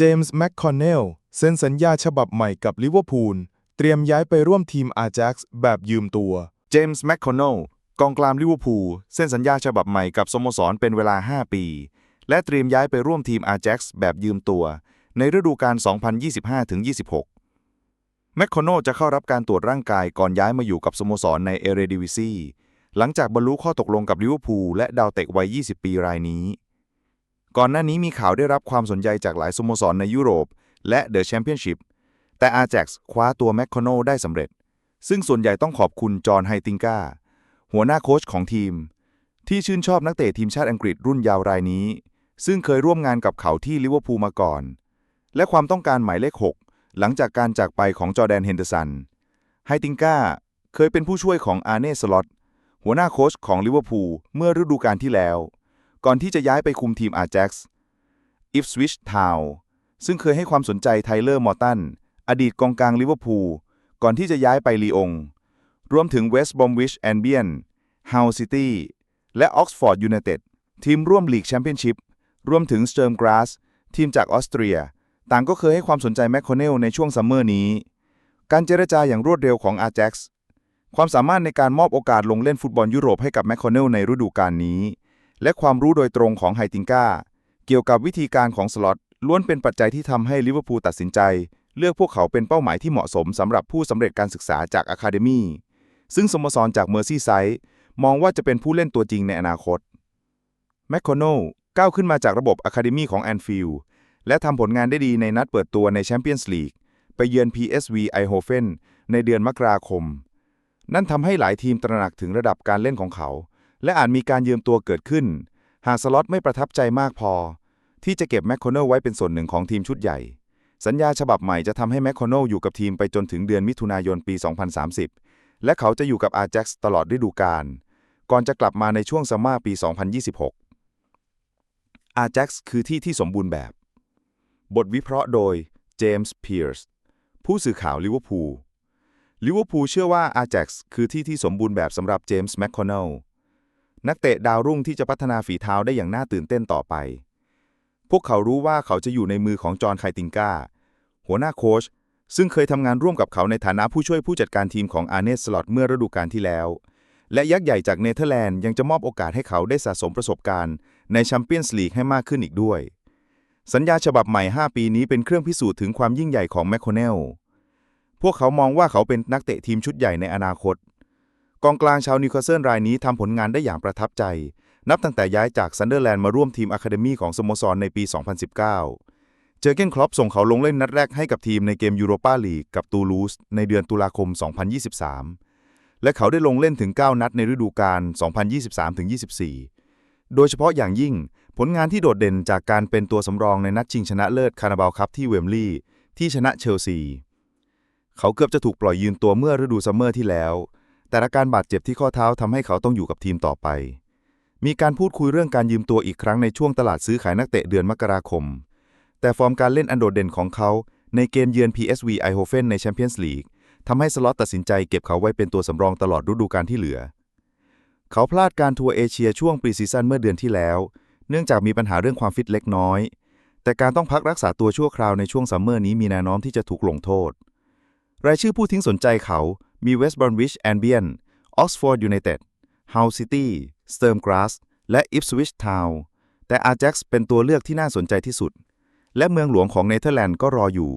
เจมส์แมคคอนเนลเซ็นสัญญาฉบับใหม่กับลิเวอร์พูลเตรียมย้ายไปร่วมทีมอาแจ็กซ์แบบยืมตัวเจมส์แมคคอนเนลกองกลางลิเวอร์พูลเซ็นสัญญาฉบับใหม่กับสโมสรเป็นเวลา 5 ปี และเตรียมย้ายไปร่วมทีมอาแจ็กซ์แบบยืมตัว ในฤดูกาล 2025-26แมคคอนเนลจะเข้ารับการตรวจร่างกายก่อนย้ายมาอยู่กับสโมสรในเอเรดิวิซีหลังจากบรรลุข้อตกลงกับลิเวอร์พูลและดาวเตะวัย 20 ปีรายนี้ ก่อนหน้านี้มีข่าวได้รับความสนใจจากหลายสโมสรในยุโรป และเดอะแชมเปี้ยนชิพแต่อาแจ็กซ์คว้าตัวแมคคอนโนได้สำเร็จ ซึ่งส่วนใหญ่ต้องขอบคุณจอห์นไฮติงกาหัวหน้าโค้ชของทีม ที่ชื่นชอบนักเตะทีมชาติอังกฤษรุ่นยาวรายนี้ ซึ่งเคยร่วมงานกับเขาที่ลิเวอร์พูลมาก่อน และความต้องการหมายเลข 6 หลังจากการจากไปของจอแดนเฮนเดอร์สันไฮติงกาเคยเป็นผู้ช่วยของอาร์เน่สล็อตหัวหน้าโค้ชของลิเวอร์พูลเมื่อฤดูกาลที่แล้ว ก่อนที่จะย้ายไปคุมทีมอาแจ็กซ์อิฟสวิชทาวซึ่งเคยให้ความสนใจไทเลอร์มอร์ตัน อดีตกองกลางลิเวอร์พูล ก่อนที่จะย้ายไปลีอง รวมถึงเวสต์บอมวิชแอนเบียนฮาวซิตี้และออกซฟอร์ดยูไนเต็ดทีมร่วมลีกแชมเปี้ยนชิพรวมถึงสเติร์มกราสทีมจากออสเตรีย ต่างก็เคยให้ความสนใจแมคโคเนลในช่วงซัมเมอร์นี้ การเจรจาอย่างรวดเร็วของอาแจ็กซ์ความสามารถในการมอบโอกาสลงเล่นฟุตบอลยุโรปให้กับแมคโคเนลในฤดูกาลนี้ และความรู้โดยตรงของไฮติงกาเกี่ยวกับวิธีการของสล็อตล้วนเป็นปัจจัยที่ทำให้ลิเวอร์พูลตัดสินใจ เลือกพวกเขาเป็นเป้าหมายที่เหมาะสมสำหรับผู้สำเร็จการศึกษาจากอะคาเดมีซึ่งสโมสรจากเมอร์ซี่ไซด์มองว่าจะเป็นผู้เล่นตัวจริงในอนาคตแมคโคโนลก้าวขึ้นมาจากระบบอะคาเดมีของแอนฟิลด์และทำผลงานได้ดีในนัดเปิดตัวในแชมเปี้ยนส์ลีกไปเยือน PSV ไอโฮเฟนในเดือนมกราคม นั่นทำให้หลายทีมตระหนักถึงระดับการเล่นของเขา และอาจมีการยืมตัวเกิดขึ้น หากสล็อตไม่ประทับใจมากพอ ที่จะเก็บแมคโครเนลไว้เป็นส่วนหนึ่งของทีมชุดใหญ่ สัญญาฉบับใหม่จะทำให้แมคโครเนลอยู่กับทีมไปจนถึงเดือนมิถุนายนปี 2030 และเขาจะอยู่กับอาแจ็กซ์ตลอดฤดูกาลก่อนจะกลับมาในช่วงซัมเมอร์ปี 2026อาแจ็กซ์คือที่ที่สมบูรณ์แบบ บทวิเคราะห์โดยเจมส์เพียร์สผู้สื่อข่าวลิเวอร์พูลลิเวอร์พูลเชื่อว่าอาแจ็กซ์คือที่ที่สมบูรณ์แบบสำหรับเจมส์แมคคอนเนล นักเตะดาวรุ่งที่จะพัฒนาฝีเท้าได้อย่างน่าตื่นเต้นต่อไป พวกเขารู้ว่าเขาจะอยู่ในมือของจอห์นไคติงกาหัวหน้าโค้ชซึ่งเคยทำงานร่วมกับเขาในฐานะผู้ช่วยผู้จัดการทีมของอาร์เนสสลอตเมื่อฤดูกาลที่แล้ว และยักษ์ใหญ่จากเนเธอร์แลนด์ยังจะมอบโอกาสให้เขาได้สะสมประสบการณ์ ในแชมเปี้ยนส์ลีกให้มากขึ้นอีกด้วย สัญญาฉบับใหม่ 5 ปีนี้เป็นเครื่องพิสูจน์ถึงความยิ่งใหญ่ของแมคโคเนลพวกเขามองว่าเขาเป็นนักเตะทีมชุดใหญ่ในอนาคต กองกลางชาวนิวคาสเซิลรายนี้ทำผลงานได้อย่างประทับใจ นับตั้งแต่ย้ายจากซันเดอร์แลนด์มาร่วมทีมอะคาเดมีของสโมสรในปี 2019 เจอเกนคลอปส่งเขาลงเล่นนัดแรกให้กับทีมในเกมยูโรปาลีกกับตูลูสในเดือนตุลาคม 2023 และเขาได้ลงเล่นถึง 9 นัดในฤดูกาล 2023-24 โดยเฉพาะอย่างยิ่งผลงานที่โดดเด่นจากการเป็นตัวสำรองในนัดชิงชนะเลิศคาราบาวคัพที่เวมลีย์ที่ชนะเชลซี เขาเกือบจะถูกปล่อยยืนตัวเมื่อฤดูซัมเมอร์ที่แล้ว แต่อาการบาดเจ็บที่ข้อเท้าทำให้เขาต้องอยู่กับทีมต่อไป มีการพูดคุยเรื่องการยืมตัวอีกครั้งในช่วงตลาดซื้อขายนักเตะเดือนมกราคม แต่ฟอร์มการเล่นอันโดดเด่นของเขา ในเกมเยือน PSV ไอโฮเฟนในแชมเปี้ยนส์ลีกทำให้สล็อตตัดสินใจเก็บเขาไว้เป็นตัวสำรองตลอดฤดูกาลที่เหลือ เขาพลาดการทัวร์เอเชียช่วงปรีซีซั่นเมื่อเดือนที่แล้ว เนื่องจากมีปัญหาเรื่องความฟิตเล็กน้อย แต่การต้องพักรักษาตัวชั่วคราวในช่วงซัมเมอร์นี้มีแนวโน้มที่จะถูกลงโทษ รายชื่อผู้ทิ้งสนใจเขา มีเวสต์บรอนวิชแอนเบียนออกซฟอร์ดยูไนเต็ดฮาวซิตี้สเติร์มกราสและอิฟสวิชทาวน์แต่อาแจ็กซ์เป็นตัวเลือกที่น่าสนใจที่สุด และเมืองหลวงของเนเธอร์แลนด์ก็รออยู่